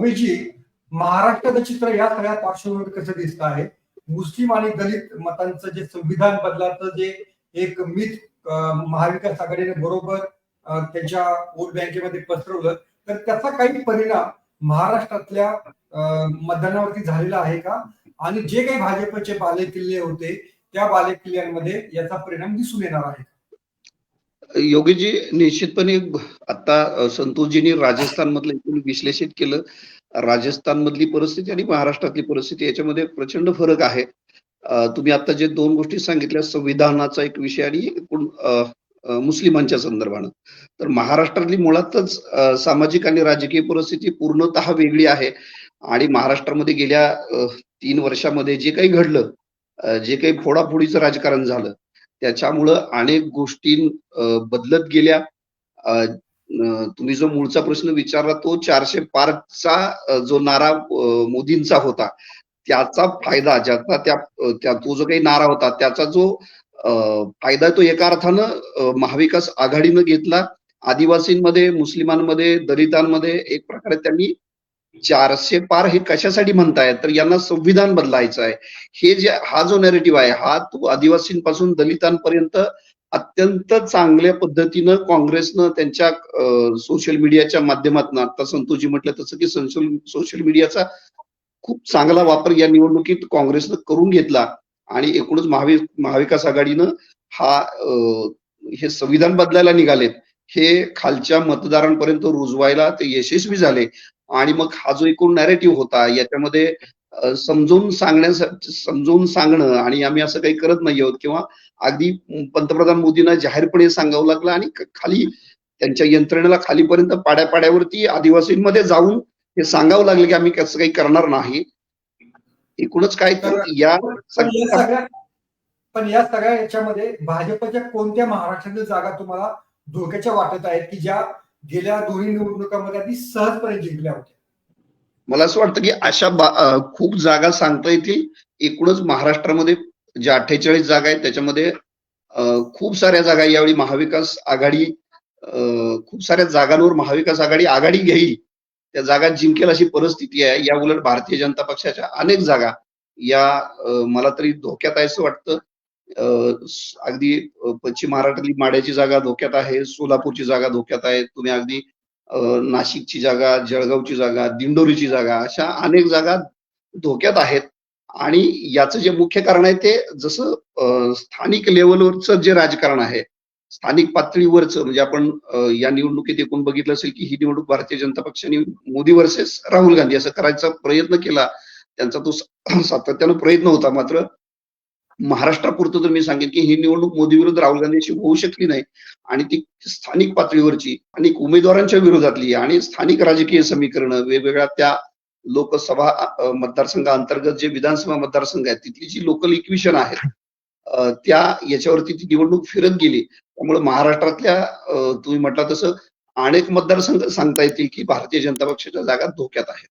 उमेशजी महाराष्ट्राचं चित्र या सगळ्या पार्श्वभूमीवर कसं दिसत आहे? मुस्लिम आणि दलित मतांचं जे संविधान बदलाचं जे एक मिथ महाविकास आघाडीने बरोबर त्याच्या त्यांच्या वोट बँकेमध्ये पसरवलं तर त्याचा काही परिणाम महाराष्ट्रातल्या मतदानावरती झालेला आहे का? आणि जे काही भाजपचे बालेकिल्ले होते त्या बालेकिल्ल्यांमध्ये याचा परिणाम दिसून येणार आहे योगीजी निश्चितपणे आता संतोषजींनी राजस्थान मधलं एकूण विश्लेषित केलं. राजस्थान मधली परिस्थिती आणि महाराष्ट्रातली परिस्थिती याच्यामध्ये प्रचंड फरक आहे. तुम्ही आता जे दोन गोष्टी सांगितल्या संविधानाचा एक विषय आणि एकूण मुस्लिमांच्या संदर्भानं. तर महाराष्ट्रातली मुळातच सामाजिक आणि राजकीय परिस्थिती पूर्णतः वेगळी आहे. आणि महाराष्ट्रामध्ये गेल्या तीन वर्षामध्ये जे काही घडलं जे काही फोडाफोडीचं राजकारण झालं त्याच्यामुळं अनेक गोष्टी बदलत गेल्या. तुम्ही जो मूळचा प्रश्न विचारला तो चारशे पारचा जो नारा मोदींचा होता त्याचा फायदा ज्याचा त्या त्या तो जो काही नारा होता त्याचा जो फायदा तो एका अर्थानं महाविकास आघाडीनं घेतला. आदिवासींमध्ये मुस्लिमांमध्ये दलितांमध्ये एक प्रकारे त्यांनी चारशे पार हे कशासाठी म्हणतायत? तर यांना संविधान बदलायचं आहे. हे जे हा जो नॅरेटिव्ह आहे हा तो आदिवासींपासून दलितांपर्यंत अत्यंत चांगल्या पद्धतीनं काँग्रेसनं त्यांच्या सोशल मीडियाच्या माध्यमातून आता संतोषजी म्हटलं तसं की सोशल मीडियाचा खूप चांगला वापर या निवडणुकीत काँग्रेसनं करून घेतला. आणि एकूणच महावि महाविकास आघाडीनं हा हे संविधान बदलायला निघालेत. हे खालच्या मतदारांपर्यंत रुजवायला ते यशस्वी झाले. आणि मग हा जो एकूण नॅरेटिव्ह होता याच्यामध्ये समजून सांगण्यासाठी समजून सांगणं आणि आम्ही असं काही करत नाही आहोत किंवा अगदी पंतप्रधान मोदींना जाहीरपणे सांगावं लागलं आणि खाली त्यांच्या यंत्रणेला खालीपर्यंत पाड्यापाड्यावरती आदिवासींमध्ये जाऊन हे सांगावं लागलं की आम्ही कसं काही करणार नाही. एकूणच काय तर या पण या सगळ्या याच्यामध्ये भाजपच्या कोणत्या महाराष्ट्रातील जागा तुम्हाला धोक्याच्या वाटत आहेत की ज्या गेल्या दोन्ही निवडणुकांमध्ये अगदी सहजपणे जिंकल्या होत्या. मला असं वाटतं की अशा खूप जागा सांगता येतील. एकूणच महाराष्ट्रामध्ये ज्या अठ्ठेचाळीस जागा आहेत त्याच्यामध्ये खूप साऱ्या जागा यावेळी महाविकास आघाडी खूप साऱ्या जागांवर महाविकास आघाडी आघाडी घेईल. त्या जागा जिंकेल अशी परिस्थिती आहे. या उलट भारतीय जनता पक्षाच्या अनेक जागा या मला तरी धोक्यात आहे असं वाटतं. अगदी पश्चिम महाराष्ट्रातली माड्याची जागा धोक्यात आहे सोलापूरची जागा धोक्यात आहे तुम्ही अगदी नाशिकची जागा जळगावची जागा दिंडोरीची जागा अशा अनेक जागा धोक्यात आहेत. आणि याचं जे मुख्य कारण आहे ते जसं स्थानिक लेवलवरचं जे राजकारण आहे स्थानिक पातळीवरचं म्हणजे आपण या निवडणुकीत एकूण बघितलं असेल की ही निवडणूक भारतीय जनता पक्षाने मोदी वर्सेस राहुल गांधी असं करायचा प्रयत्न केला. त्यांचा तो सातत्यानं प्रयत्न होता मात्र महाराष्ट्रापुरतं तर मी सांगेन की ही निवडणूक मोदी विरुद्ध राहुल गांधीची होऊ शकली नाही. आणि ती स्थानिक पातळीवरची आणि उमेदवारांच्या विरोधातली आणि स्थानिक राजकीय समीकरणं वेगवेगळ्या त्या लोकसभा मतदारसंघाअंतर्गत जे विधानसभा मतदारसंघ आहेत तिथली जी लोकल इक्विशन आहेत त्या याच्यावरती ती निवडणूक फिरत गेली. त्यामुळे महाराष्ट्रातल्या तुम्ही म्हटला तसं अनेक मतदारसंघ सांगता येतील की भारतीय जनता पक्षाच्या जागा धोक्यात आहेत.